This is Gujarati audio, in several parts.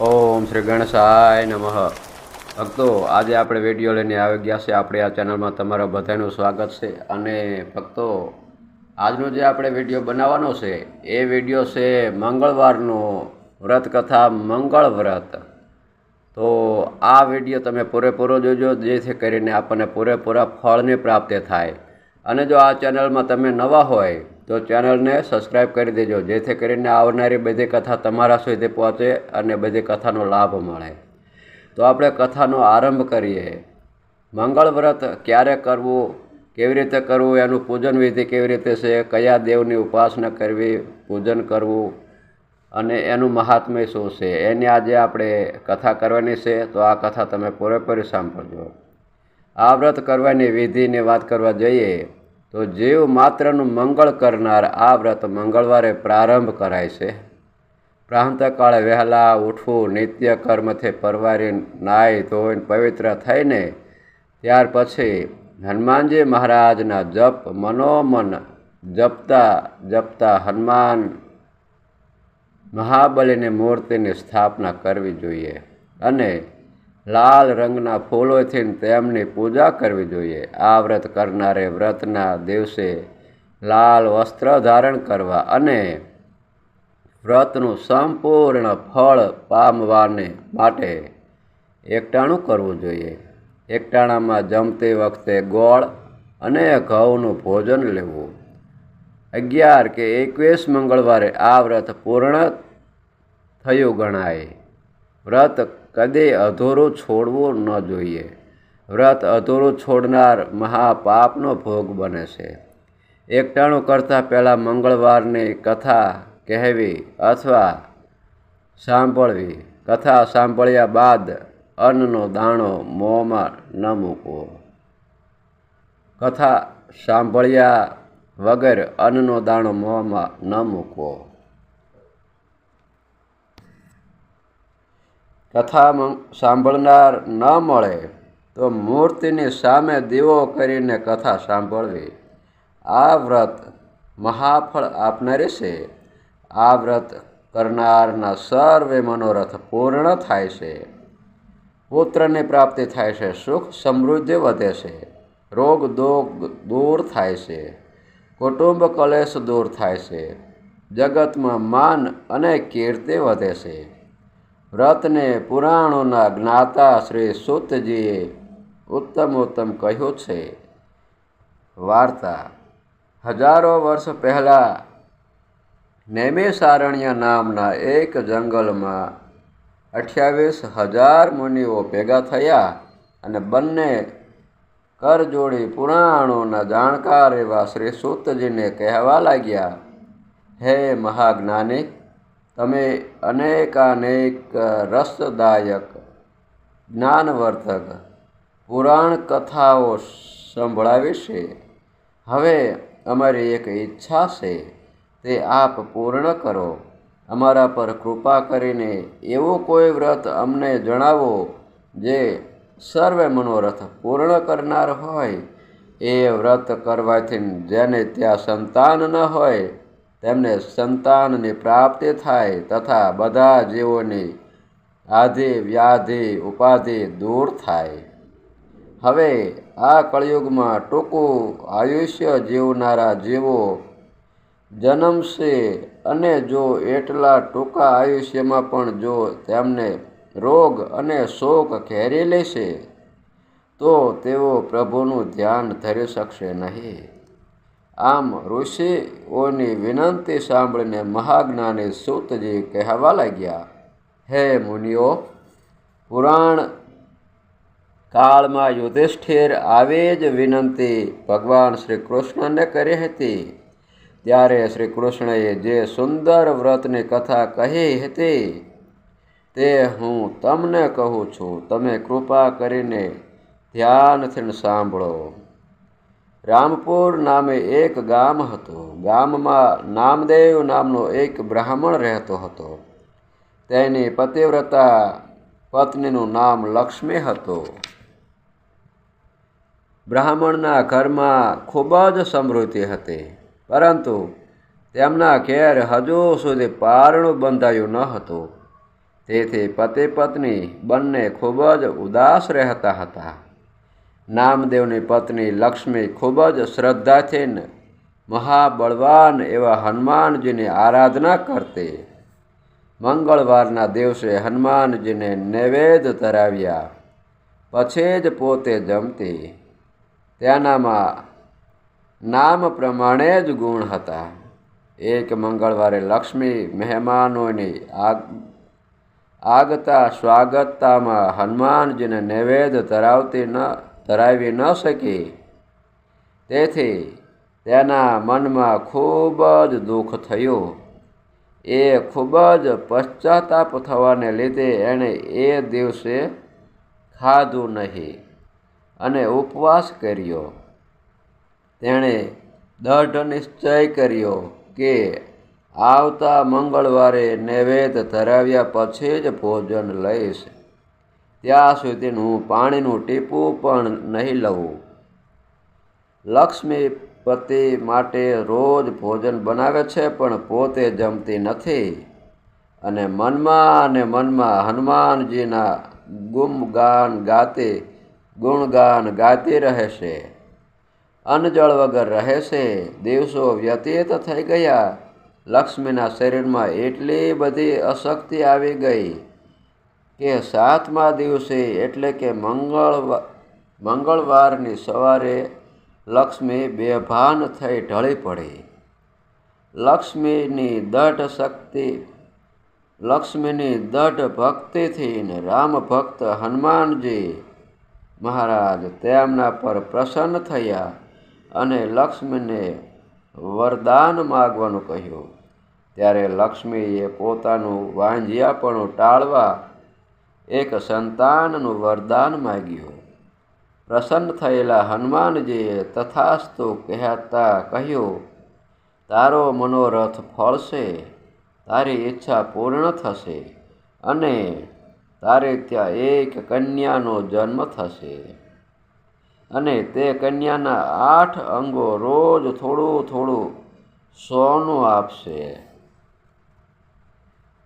ઓમ શ્રી ગણેશાય નમઃ. ભક્તો, આજે આપણે વીડિયો લઈને આવી ગયા છે. આપણે આ ચેનલમાં તમારા બધાનું સ્વાગત છે. અને ભક્તો, આજનો જે આપણે વીડિયો બનાવવાનો છે, એ વીડિયો છે મંગળવારનો વ્રત કથા મંગળ વ્રત. તો આ વીડિયો તમે પૂરેપૂરો જોજો, જેથી કરીને આપણને પૂરેપૂરા ફળની પ્રાપ્તિ થાય. અને જો આ ચેનલમાં તમે નવા હોય તો ચેનલને સબસ્ક્રાઈબ કરી દેજો, જેથી કરીને આવનારી બધી કથા તમારા સુધી પહોંચે અને બધી કથાનો લાભ મળે. તો આપણે કથાનો આરંભ કરીએ. મંગળ વ્રત ક્યારે કરવું, કેવી રીતે કરવું, એનું પૂજન વિધિ કેવી રીતે છે, કયા દેવની ઉપાસના કરવી, પૂજન કરવું, અને એનું મહાત્મ્ય શું છે, એની આજે આપણે કથા કરવાની છે, તો આ કથા તમે પૂરેપૂરી સાંભળજો. આ વ્રત કરવાની વિધિની વાત કરવા જઈએ. તો જીવ માત્રનું મંગળ કરનાર આ વ્રત મંગળવારે પ્રારંભ કરાય છે. પ્રાંતકાળે વહેલા ઉઠવું, નિત્ય કર્મથી પરવારી નાહી ધોઈને પવિત્ર થઈને ત્યાર પછી હનુમાનજી મહારાજના જપ મનોમન જપતા જપતા હનુમાન મહાબલીની મૂર્તિની સ્થાપના કરવી જોઈએ અને લાલ રંગના ફૂલોથી તેમની પૂજા કરવી જોઈએ. આ વ્રત કરનારે વ્રતના દિવસે લાલ વસ્ત્ર ધારણ કરવા અને વ્રતનું સંપૂર્ણ ફળ પામવાને માટે એકટાણું કરવું જોઈએ. એકટાણામાં જમતી વખતે ગોળ અને ઘઉંનું ભોજન લેવું. અગિયાર કે એકવીસ મંગળવારે આ વ્રત પૂર્ણ થયું ગણાય. વ્રત કદી અધૂરો છોડવું ન જોઈએ. વ્રત અધૂરું છોડનાર મહાપાપનો ભોગ બને છે. એકટાણું કરતાં પહેલાં મંગળવારની કથા કહેવી અથવા સાંભળવી. કથા સાંભળ્યા બાદ અન્નનો દાણો મોંમાં ન મૂકવો. કથા સાંભળ્યા વગર અન્નનો દાણો મોંમાં ન મૂકવો. કથા સાંભળનાર ન મળે, તો મૂર્તિની સામે દીવો કરીને કથા સાંભળવી. આ વ્રત મહાફળ આપનારી છે આ વ્રત કરનારના સર્વે મનોરથ પૂર્ણ થાય છે. પુત્રની પ્રાપ્તિ થાય છે, સુખ સમૃદ્ધિ વધે છે, રોગ દોગ દૂર થાય છે, કુટુંબ કલેશ દૂર થાય છે, જગતમાં માન અને કીર્તિ વધે છે. વ્રતને પુરાણોના જ્ઞાતા શ્રી સૂતજીએ ઉત્તમ ઉત્તમ કહ્યું છે. વાર્તા. હજારો વર્ષ પહેલાં નૈમિષારણ્ય નામના એક જંગલમાં અઠ્યાવીસ હજાર મુનિઓ ભેગા થયા અને બંને કરજોડી પુરાણોના જાણકાર એવા શ્રી સૂતજીને કહેવા લાગ્યા, હે મહાજ્ઞાની તમે અનેકાનેક રસદાયક, જ્ઞાનવર્ધક પુરાણ કથાઓ સંભળાવી છે. હવે અમારી એક ઈચ્છા છે, તે આપ પૂર્ણ કરો. અમારા પર કૃપા કરીને એવું કોઈ વ્રત અમને જણાવો, જે સર્વે મનોરથ પૂર્ણ કરનાર હોય. એ વ્રત કરવાથી જેને ત્યાં સંતાન ન હોય તેમને સંતાનની પ્રાપ્તિ થાય તથા બધા જીવોની આધિ વ્યાધિ ઉપાધિ દૂર થાય. હવે આ કળિયુગમાં ટૂંકું આયુષ્ય જીવનારા જીવો જન્મશે અને જો એટલા ટૂંકા આયુષ્યમાં પણ જો તેમને રોગ અને શોક ઘેરી લેશે, તો તેઓ પ્રભુનું ધ્યાન ધરી શકશે નહીં. આમ ઋષિઓની વિનંતી સાંભળીને મહાજ્ઞાની સૂતજી કહેવા લાગ્યા, હે મુનિઓ, પુરાણ કાળમાં યુધિષ્ઠિર આવી જ વિનંતી ભગવાન શ્રી કૃષ્ણને કરી હતી. ત્યારે શ્રી કૃષ્ણએ જે સુંદર વ્રતની કથા કહી હતી તે હું તમને કહું છું. તમે કૃપા કરીને ધ્યાનથી સાંભળો. રામપુર નામે એક ગામ હતું. ગામમાં નામદેવ નામનો એક બ્રાહ્મણ રહેતો હતો. તેની પતિવ્રતા પત્નીનું નામ લક્ષ્મી હતું. બ્રાહ્મણના ઘરમાં ખૂબ જ સમૃદ્ધિ હતી. પરંતુ તેમના ઘેર હજુ સુધી પારણું બંધાયું ન હતું. તેથી પતિ પત્ની બંને ખૂબ જ ઉદાસ રહેતા હતા. નામદેવની પત્ની લક્ષ્મી ખૂબ જ શ્રદ્ધાથી મહાબળવાન એવા હનુમાનજીની આરાધના કરતી. મંગળવારના દિવસે હનુમાનજીને નૈવેદ્ય ધરાવ્યા. પછી જ પોતે જમતી. તેનામાં નામ પ્રમાણે જ ગુણ હતા. એક મંગળવારે લક્ષ્મી મહેમાનોની આગ, આગતા સ્વાગતતામાં હનુમાનજીને નૈવેદ્ય ધરાવતી ન ધરાવી ન શકી. તેથી તેના મનમાં ખૂબ જ દુઃખ થયું. એ ખૂબ જ પશ્ચાતાપ થવાને લીધે એણે એ દિવસે ખાધું નહીં અને ઉપવાસ કર્યો. તેણે દઢ નિશ્ચય કર્યો કે આવતા મંગળવારે નૈવેદ્ય ધરાવ્યા પછી જ ભોજન લઈશ. ત્યાં સુધીનું પાણીનું ટીપું પણ નહીં લઉં. લક્ષ્મી પતિ માટે રોજ ભોજન બનાવે છે, પણ પોતે જમતી નથી. અને મનમાં અને મનમાં હનુમાનજીના ગુમગાન ગાતી, ગુણગાન ગાતી રહે છે. અન્નજળ વગર રહે છે. દિવસો વ્યતીત થઈ ગયા. લક્ષ્મીના શરીરમાં એટલી બધી અશક્તિ આવી ગઈ. કે સાતમા દિવસે એટલે કે મંગળવા, મંગળવારની સવારે લક્ષ્મી બેભાન થઈ ઢળી પડી. લક્ષ્મીની દઢ શક્તિ, લક્ષ્મીની દઢ ભક્તિથી રામ ભક્ત હનુમાનજી મહારાજ તેમના પર પ્રસન્ન થયા અને લક્ષ્મીને વરદાન માગવાનું કહ્યું. ત્યારે લક્ષ્મીએ પોતાનું વાંજિયાપણું ટાળવા એક સંતાનનું વરદાન માગ્યું. પ્રસન્ન થયેલા હનુમાનજીએ તથાસ્તુ કહેતા કહ્યું, તારો મનોરથ ફળશે, તારી ઈચ્છા પૂર્ણ થશે અને તારે ત્યાં એક કન્યાનો જન્મ થશે. અને તે કન્યાના આઠ અંગો રોજ થોડું થોડું સોનું આપશે.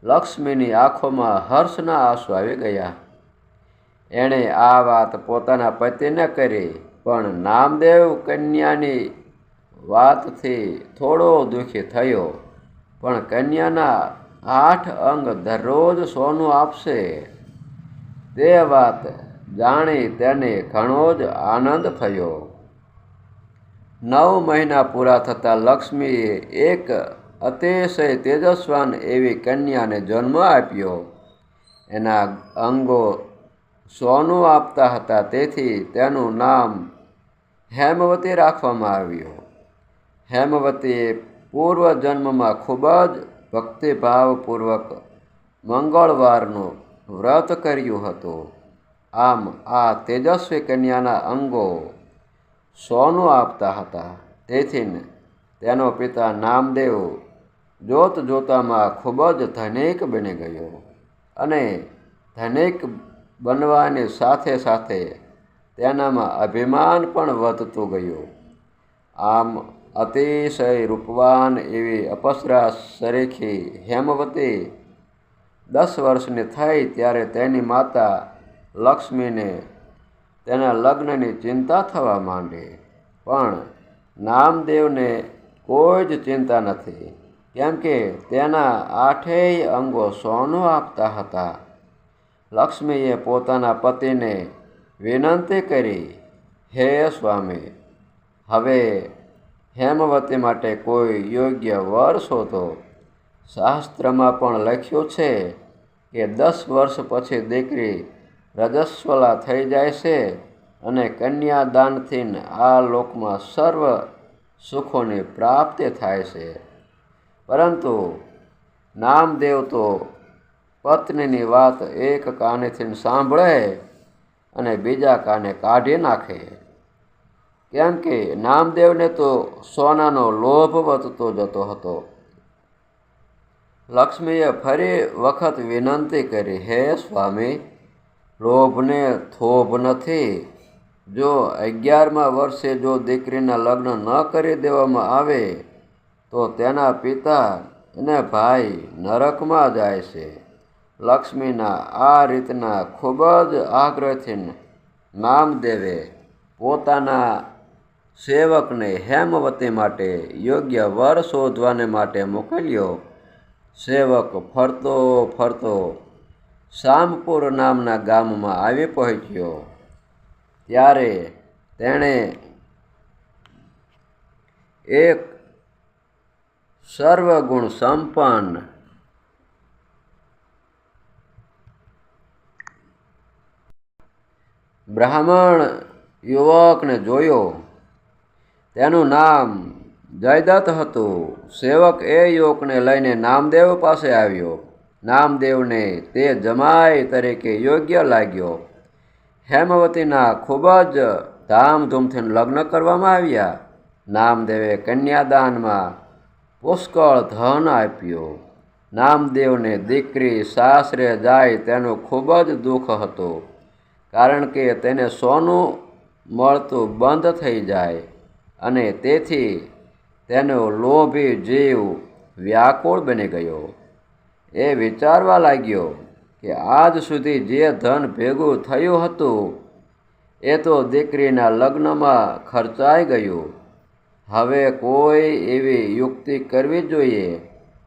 લક્ષ્મીની આંખોમાં હર્ષના આંસુ આવી ગયા. એણે આ વાત પોતાના પતિને કરી, પણ નામદેવ કન્યાની વાતથી થોડો દુઃખી થયો. પણ કન્યાના આઠ અંગ દરરોજ સોનું આપશે. તે વાત જાણી તેને ઘણો જ આનંદ થયો. નવ મહિના પૂરા થતાં લક્ષ્મીએ એક અતિશય તેજસ્વાન એવી કન્યાને જન્મ આપ્યો. એના અંગો સોનું આપતા હતા, તેથી તેનું નામ હેમવતી રાખવામાં આવ્યું. હેમવતીએ પૂર્વ જન્મમાં ખૂબ જ ભક્તિભાવપૂર્વક મંગળવારનું વ્રત કર્યું હતું. આમ આ તેજસ્વી કન્યાના અંગો સોનું આપતા હતા, તેથી તેનો પિતા નામદેવ જોત જોતામાં ખૂબ જ ધનિક બની ગયો અને ધનિક બનવાની સાથે સાથે તેનામાં અભિમાન પણ વધતું ગયું. આમ અતિશય રૂપવાન એવી અપસરા સરીખી હેમવતી દસ વર્ષની થઈ ત્યારે તેની માતા લક્ષ્મીને તેના લગ્નની ચિંતા થવા માંડી. પણ નામદેવને કોઈ જ ચિંતા નથી. કેમ કે તેના આઠેય અંગો સોનું આપતા હતા. લક્ષ્મીએ પોતાના પતિને વિનંતી કરી, હે સ્વામી, હવે હેમવતી માટે કોઈ યોગ્ય વર શોધો. શાસ્ત્રમાં પણ લખ્યું છે કે દસ વર્ષ પછી દીકરી રજસ્વલા થઈ જાય છે અને કન્યાદાનથી આ લોકમાં સર્વ સુખોની પ્રાપ્તિ થાય છે. પરંતુ નામદેવ તો પત્નીની વાત એક કાનેથી સાંભળે અને બીજા કાને કાઢી નાખે. કેમ કે નામદેવને તો સોનાનો લોભ વધતો જતો હતો. લક્ષ્મીએ ફરી વખત વિનંતી કરી, હે સ્વામી, લોભને થોભ નથી. જો અગિયારમા વર્ષે જો દીકરીના લગ્ન ન કરી દેવામાં આવે તો તેના પિતા અને ભાઈ નરકમાં જાય છે. લક્ષ્મીના આ રીતના ખૂબ જ આગ્રહથી નામદેવે પોતાના સેવકને હેમવતી માટે યોગ્ય વર શોધવાને માટે મોકલ્યો. સેવક ફરતો ફરતો શામપુર નામના ગામમાં આવી પહોંચ્યો. ત્યારે તેણે એક સર્વગુણ સંપન્ન. બ્રાહ્મણ યુવકને જોયો. તેનું નામ જયદત્ત હતું. સેવક એ યુવકને લઈને નામદેવ પાસે આવ્યો. નામદેવને તે જમાઈ તરીકે યોગ્ય લાગ્યો. હેમવતીના ખૂબ જ ધામધૂમથી લગ્ન કરવામાં આવ્યા. નામદેવે કન્યાદાનમાં પુષ્કળ ધન આપ્યું. નામદેવને દીકરી સાસરે જાય તેનું ખૂબ જ દુઃખ હતું, કારણ કે તેને સોનું મળતું બંધ થઈ જાય અને તેથી તેનો લોભી જીવ વ્યાકુળ બની ગયો. એ વિચારવા લાગ્યો કે આજ સુધી જે ધન ભેગું થયું હતું, એ તો દીકરીના લગ્નમાં ખર્ચાઈ ગયું. હવે કોઈ એવી યુક્તિ કરવી જોઈએ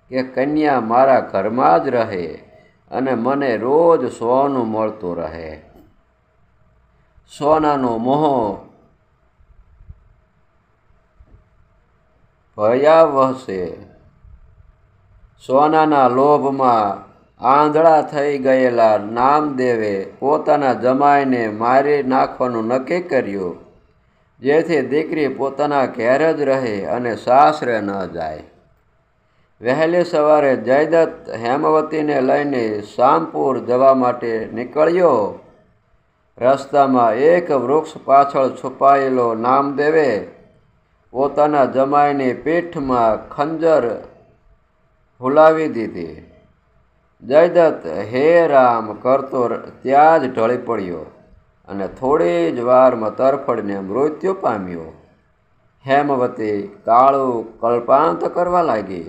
કે કન્યા મારા ઘરમાં જ રહે અને મને રોજ સોનું મળતું રહે. સોનાનો મોહ ભયાવહ છે સોનાના લોભમાં આંધળા થઈ ગયેલા નામદેવે પોતાના જમાઈને મારી નાખવાનું નક્કી કર્યું. જેથી દીકરી પોતાના ઘેર જ રહે અને સાસરે ન જાય. વહેલી સવારે જયદત્ત હેમવતીને લઈને શામપુર જવા માટે નીકળ્યો. રસ્તામાં એક વૃક્ષ પાછળ છુપાયેલો નામદેવે પોતાના જમાઈની પીઠમાં ખંજર હુલાવી દીધી. જયદત્ત હે રામ કરતો ત્યાં જ ઢળી પડ્યો. અને થોડી જ વારમાં તરફડને મૃત્યુ પામ્યો. હેમવતી કાળું કલ્પાંત કરવા લાગી.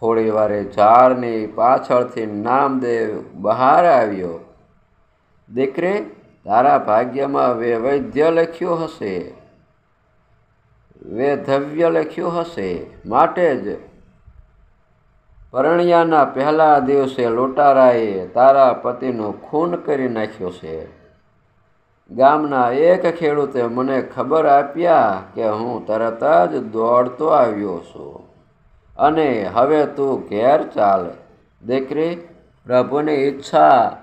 થોડી વારે ઝાડની પાછળથી નામદેવ બહાર આવ્યો. દીકરે, તારા ભાગ્યમાં વૈદ્ય લખ્યું હશે. વેધવ્ય લખ્યું હશે માટે જ. પરણ્યાના પહેલા દિવસે લોટારાએ તારા પતિનું ખૂન કરી નાખ્યો છે. ગામના એક ખેડૂતે મને ખબર આપ્યા કે હું તરત જ દોડતો આવ્યો છું. અને હવે તું ઘેર ચાલ. દીકરી, પ્રભુની ઈચ્છા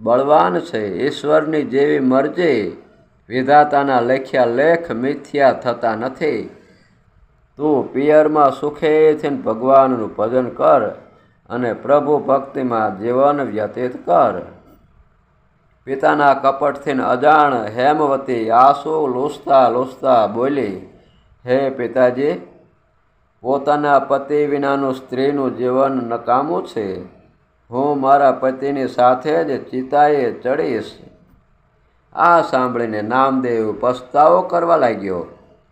બળવાન છે. ઈશ્વરની જેવી મરજી. વિધાતાના લેખ્યા લેખ મિથ્યા થતા નથી. તું પિયરમાં સુખેથી ભગવાનનું ભજન કર અને પ્રભુ ભક્તિમાં જીવન વ્યતીત કર. પિતાના કપટથી અજાણ હેમવતી આંસુ લોસતા લોસતા બોલી, હે પિતાજી, પોતાના પતિ વિનાનું સ્ત્રીનું જીવન નકામું છે. હું મારા પતિની સાથે જ ચિતાએ ચડીશ. આ સાંભળીને નામદેવ પસ્તાવો કરવા લાગ્યો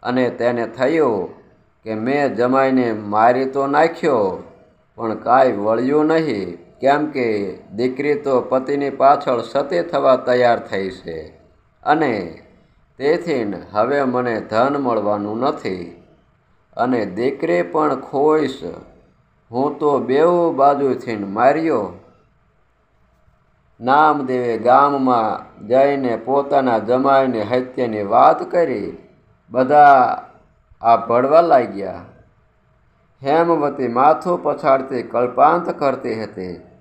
અને તેને થયું કે મેં જમાઈને મારી તો નાખ્યો, પણ કાંઈ વળ્યું નહીં. કેમ કે દીકરી તો પતિની પાછળ સતી થવા તૈયાર થઈ છે અને તેથી હવે મને ધન મળવાનું નથી. અને દીકરી પણ ખોઈશ. હું તો બેઉ બાજુથી માર્યો. નામદેવે ગામમાં જઈને પોતાના જમાઈને હત્યાની વાત કરી. બધા આ ભળવા લાગ્યા. હેમવતી માથું પછાડતી કલ્પાંત કરતી હતી.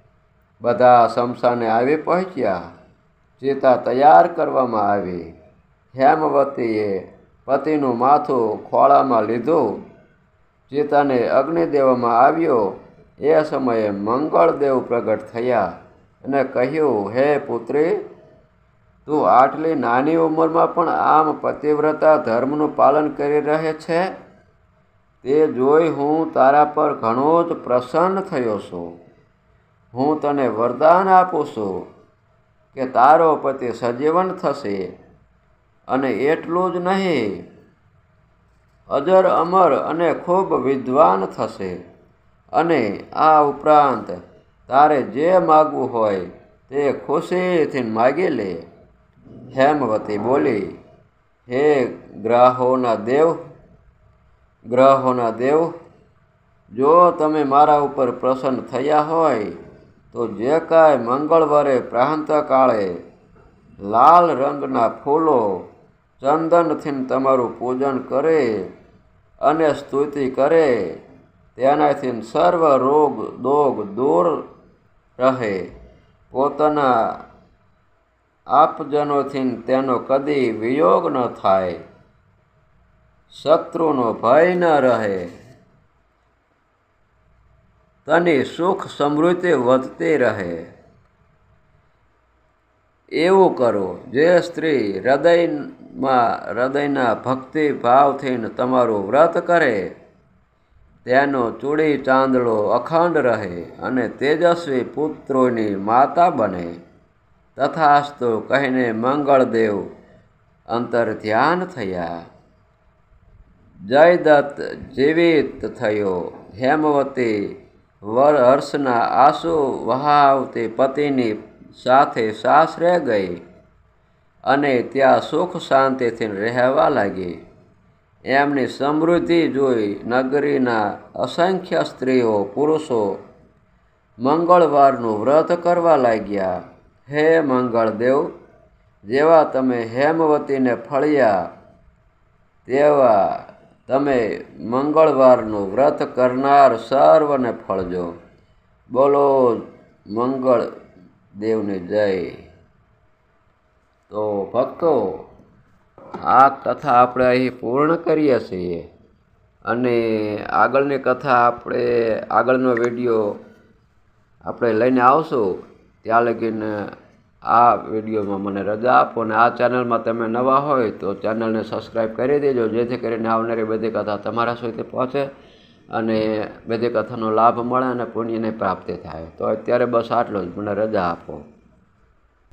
બધા સમસાને આવી પહોંચ્યા. ચેતા તૈયાર કરવામાં આવી. હેમવતીએ પતિનું માથું ખોળામાં લીધું. ચેતાને અગ્નિ દેવામાં આવ્યો. એ સમયે મંગળદેવ પ્રગટ થયા અને કહ્યું, હે પુત્રી, તું આટલી નાની ઉંમરમાં પણ આમ પતિવ્રતા ધર્મનું પાલન કરી રહે છે? તે જોઈ હું તારા પર ઘણો જ પ્રસન્ન થયો છું. હું તને વરદાન આપું છું કે તારો પતિ સજીવન થશે અને એટલું જ નહીં, અજર અમર અને ખૂબ વિદ્વાન થશે. અને આ ઉપરાંત તારે જે માગવું હોય તે ખુશીથી માગી લે. હેમવતી બોલી, હે ગ્રહોના દેવ ગ્રહોના દેવ, જો તમે મારા ઉપર પ્રસન્ન થયા હોય તો જે કાંઈ મંગળવારે પ્રાંતકાળે લાલ રંગના ફૂલો ચંદનથી તમારું પૂજન કરે અને સ્તુતિ કરે, તેનાથી સર્વ રોગ દોગ દૂર રહે. પોતાના આપજનોથી તેનો કદી વિયોગ ન થાય. શત્રુનો ભય ન રહે. તની સુખ સમૃદ્ધિ વધતી રહે. એવું કરો, જે સ્ત્રી હૃદયમાં, હૃદયના ભક્તિ ભાવથી તમારું વ્રત કરે, તેનો ચૂડી ચાંદલો અખંડ રહે અને તેજસ્વી પુત્રોની માતા બને. તથાસ્તુ કહીને મંગળદેવ અંતર ધ્યાન થયા. જયદત્ત જીવિત થયો. હેમવતી વર હર્ષના આંસુ વહાવતી પતિની સાથે સાસરે ગઈ અને ત્યાં સુખ શાંતિથી રહેવા લાગી. એમની સમૃદ્ધિ જોઈ નગરીના અસંખ્ય સ્ત્રીઓ, પુરુષો મંગળવારનું વ્રત કરવા લાગ્યા. હે મંગળદેવ, જેવા તમે હેમવતીને ફળ્યા, તેવા તમે મંગળવારનું વ્રત કરનાર સર્વને ફળજો બોલો, મંગળ દેવને જય. તો ભક્તો, આ કથા આપણે અહીં પૂર્ણ કરીએ છીએ અને આગળની કથા આપણે, આગળનો વીડિયો આપણે લઈને આવશું. ત્યાં લગીને આ વિડીયોમાં મને રજા આપો અને આ ચેનલમાં તમે નવા હોય તો ચેનલને સબસ્ક્રાઈબ કરી દેજો, જેથી કરીને આવનારી બધી કથા તમારા સુધી પહોંચે અને બધી કથાનો લાભ મળે અને પુણ્યની પ્રાપ્તિ થાય. તો અત્યારે બસ આટલું જ. મને રજા આપો.